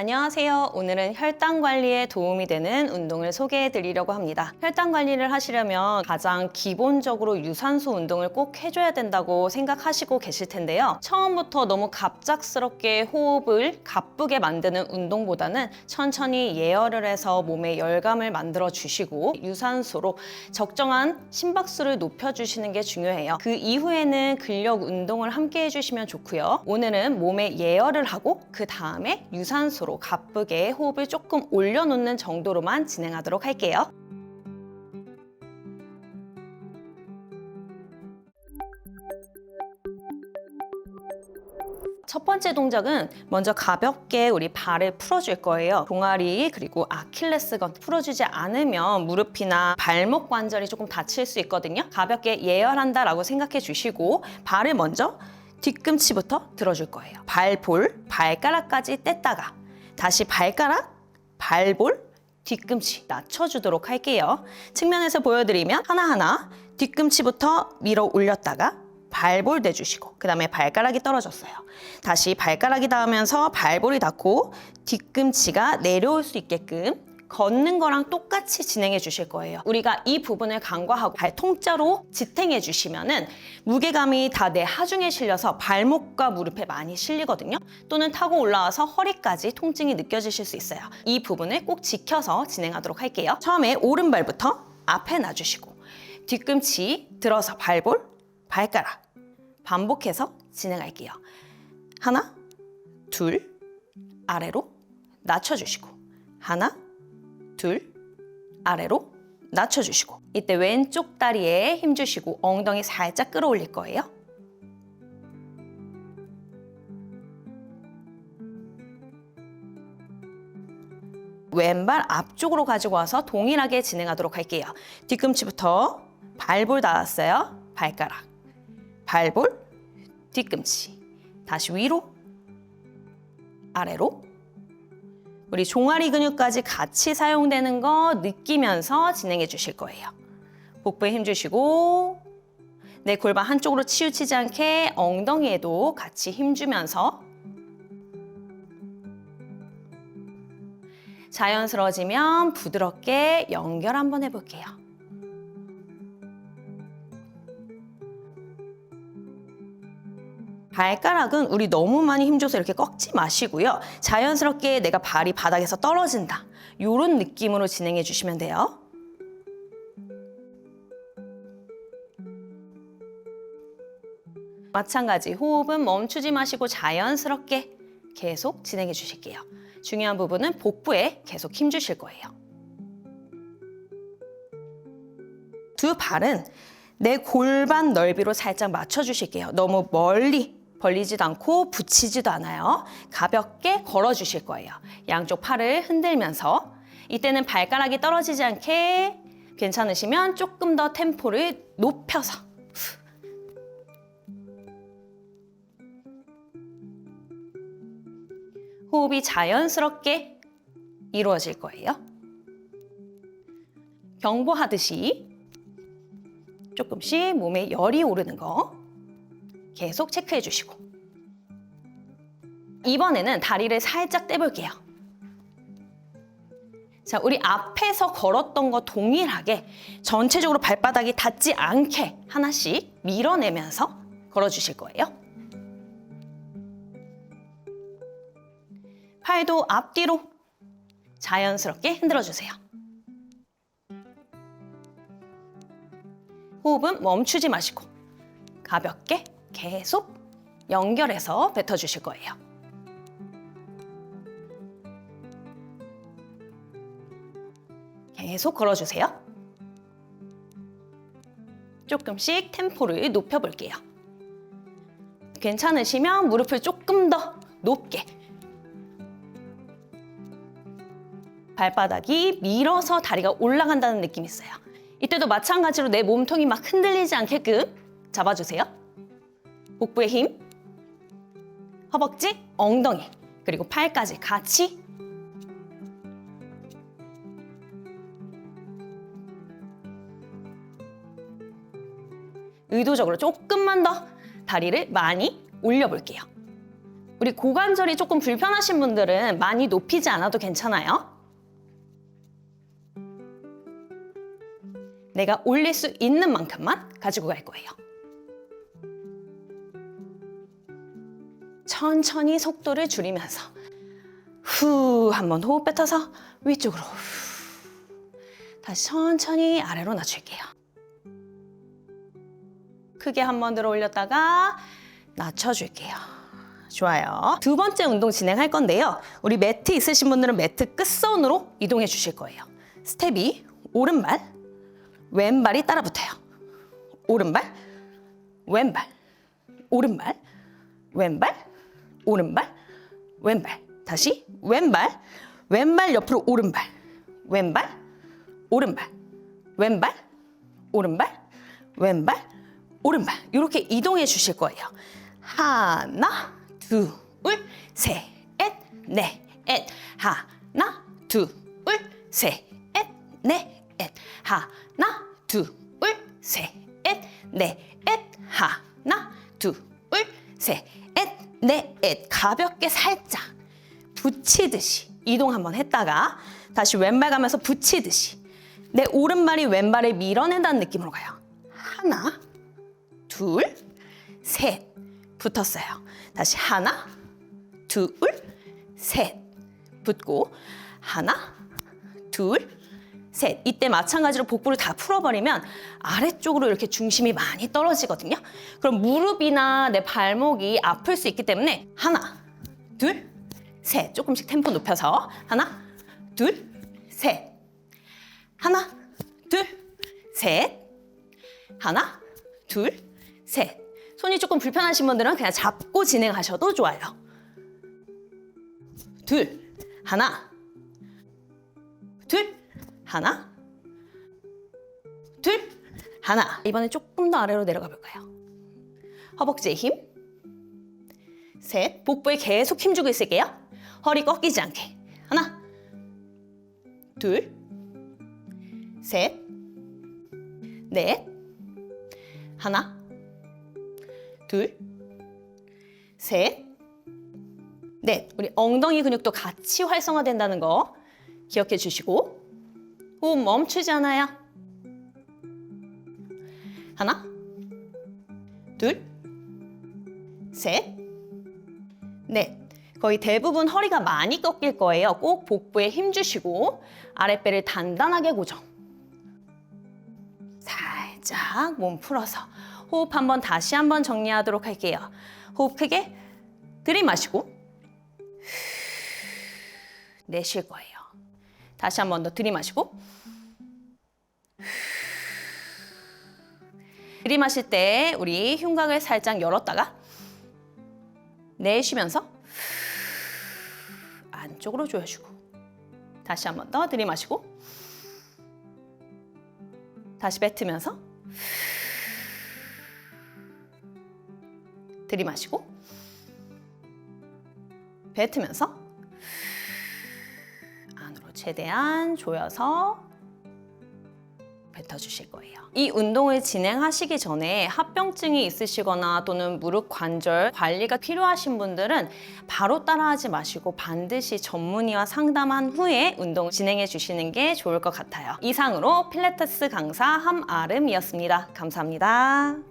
안녕하세요. 오늘은 혈당 관리에 도움이 되는 운동을 소개해 드리려고 합니다. 혈당 관리를 하시려면 가장 기본적으로 유산소 운동을 꼭 해줘야 된다고 생각하시고 계실 텐데요. 처음부터 너무 갑작스럽게 호흡을 가쁘게 만드는 운동보다는 천천히 예열을 해서 몸에 열감을 만들어 주시고 유산소로 적정한 심박수를 높여 주시는 게 중요해요. 그 이후에는 근력 운동을 함께 해주시면 좋고요. 오늘은 몸에 예열을 하고 그 다음에 유산소로 가쁘게 호흡을 조금 올려놓는 정도로만 진행하도록 할게요. 첫 번째 동작은 먼저 가볍게 우리 발을 풀어줄 거예요. 종아리 그리고 아킬레스건 풀어주지 않으면 무릎이나 발목 관절이 조금 다칠 수 있거든요. 가볍게 예열한다라고 생각해 주시고 발을 먼저 뒤꿈치부터 들어줄 거예요. 발볼, 발가락까지 뗐다가 다시 발가락, 발볼, 뒤꿈치 낮춰주도록 할게요. 측면에서 보여드리면 하나하나 뒤꿈치부터 밀어 올렸다가 발볼 대주시고 그 다음에 발가락이 떨어졌어요. 다시 발가락이 닿으면서 발볼이 닿고 뒤꿈치가 내려올 수 있게끔 걷는 거랑 똑같이 진행해 주실 거예요. 우리가 이 부분을 간과하고 발 통짜로 지탱해 주시면은 무게감이 다 내 하중에 실려서 발목과 무릎에 많이 실리거든요. 또는 타고 올라와서 허리까지 통증이 느껴지실 수 있어요. 이 부분을 꼭 지켜서 진행하도록 할게요. 처음에 오른발부터 앞에 놔주시고 뒤꿈치 들어서 발볼, 발가락 반복해서 진행할게요. 하나, 둘, 아래로 낮춰주시고 하나, 둘, 아래로 낮춰주시고 이때 왼쪽 다리에 힘 주시고 엉덩이 살짝 끌어올릴 거예요. 왼발 앞쪽으로 가지고 와서 동일하게 진행하도록 할게요. 뒤꿈치부터 발볼 닿았어요. 발가락, 발볼, 뒤꿈치. 다시 위로, 아래로. 우리 종아리 근육까지 같이 사용되는 거 느끼면서 진행해 주실 거예요. 복부에 힘 주시고 내 골반 한쪽으로 치우치지 않게 엉덩이에도 같이 힘 주면서 자연스러워지면 부드럽게 연결 한번 해볼게요. 발가락은 우리 너무 많이 힘줘서 이렇게 꺾지 마시고요. 자연스럽게 내가 발이 바닥에서 떨어진다. 이런 느낌으로 진행해 주시면 돼요. 마찬가지 호흡은 멈추지 마시고 자연스럽게 계속 진행해 주실게요. 중요한 부분은 복부에 계속 힘 주실 거예요. 두 발은 내 골반 넓이로 살짝 맞춰 주실게요. 너무 멀리 벌리지도 않고 붙이지도 않아요. 가볍게 걸어 주실 거예요. 양쪽 팔을 흔들면서 이때는 발가락이 떨어지지 않게 괜찮으시면 조금 더 템포를 높여서 호흡이 자연스럽게 이루어질 거예요. 경보하듯이 조금씩 몸에 열이 오르는 거 계속 체크해 주시고 이번에는 다리를 살짝 떼볼게요. 자, 우리 앞에서 걸었던 거 동일하게 전체적으로 발바닥이 닿지 않게 하나씩 밀어내면서 걸어주실 거예요. 팔도 앞뒤로 자연스럽게 흔들어 주세요. 호흡은 멈추지 마시고 가볍게 계속 연결해서 뱉어 주실 거예요. 계속 걸어 주세요. 조금씩 템포를 높여 볼게요. 괜찮으시면 무릎을 조금 더 높게 발바닥이 밀어서 다리가 올라간다는 느낌이 있어요. 이때도 마찬가지로 내 몸통이 막 흔들리지 않게끔 잡아주세요. 복부의 힘, 허벅지, 엉덩이, 그리고 팔까지 같이 의도적으로 조금만 더 다리를 많이 올려볼게요. 우리 고관절이 조금 불편하신 분들은 많이 높이지 않아도 괜찮아요. 내가 올릴 수 있는 만큼만 가지고 갈 거예요. 천천히 속도를 줄이면서 후 한번 호흡 뱉어서 위쪽으로 후. 다시 천천히 아래로 낮출게요. 크게 한 번 들어 올렸다가 낮춰줄게요. 좋아요. 두 번째 운동 진행할 건데요. 우리 매트 있으신 분들은 매트 끝선으로 이동해 주실 거예요. 스텝이 오른발, 왼발이 따라 붙어요. 오른발, 왼발, 오른발, 왼발, 오른발, 왼발. 다시 왼발, 왼발 옆으로 오른발, 왼발, 오른발, 왼발, 오른발, 왼발, 오른발. 이렇게 이동해 주실 거예요. 하나, 둘, 셋, 넷, 넷. 하나, 둘, 셋, 넷, 넷. 하나, 둘, 셋, 넷, 넷. 하나, 둘, 셋, 넷, 넷. 가볍게 살짝 붙이듯이 이동 한번 했다가 다시 왼발 가면서 붙이듯이 내 오른발이 왼발을 밀어낸다는 느낌으로 가요. 하나, 둘, 셋. 붙었어요. 다시 하나, 둘, 셋. 붙고 하나, 둘, 셋. 이때 마찬가지로 복부를 다 풀어버리면 아래쪽으로 이렇게 중심이 많이 떨어지거든요. 그럼 무릎이나 내 발목이 아플 수 있기 때문에 하나, 둘, 셋. 조금씩 템포 높여서 하나, 둘, 셋. 하나, 둘, 셋. 하나, 둘, 셋. 손이 조금 불편하신 분들은 그냥 잡고 진행하셔도 좋아요. 둘, 하나, 둘, 하나, 둘, 하나. 이번엔 조금 더 아래로 내려가 볼까요? 허벅지에 힘. 셋. 복부에 계속 힘주고 있을게요. 허리 꺾이지 않게. 하나, 둘, 셋, 넷, 하나, 둘, 셋, 넷. 우리 엉덩이 근육도 같이 활성화된다는 거 기억해 주시고 호흡 멈추지 않아요. 하나, 둘, 셋, 넷. 거의 대부분 허리가 많이 꺾일 거예요. 꼭 복부에 힘 주시고 아랫배를 단단하게 고정. 살짝 몸 풀어서 호흡 한번 다시 한번 정리하도록 할게요. 호흡 크게 들이마시고 내쉴 거예요. 다시 한번 더 들이마시고 들이마실 때 우리 흉곽을 살짝 열었다가 내쉬면서 안쪽으로 조여주고 다시 한 번 더 들이마시고 다시 뱉으면서 들이마시고 뱉으면서 안으로 최대한 조여서 뱉어주실 거예요. 이 운동을 진행하시기 전에 합병증이 있으시거나 또는 무릎 관절 관리가 필요하신 분들은 바로 따라하지 마시고 반드시 전문의와 상담한 후에 운동을 진행해 주시는 게 좋을 것 같아요. 이상으로 필라테스 강사 함아름이었습니다. 감사합니다.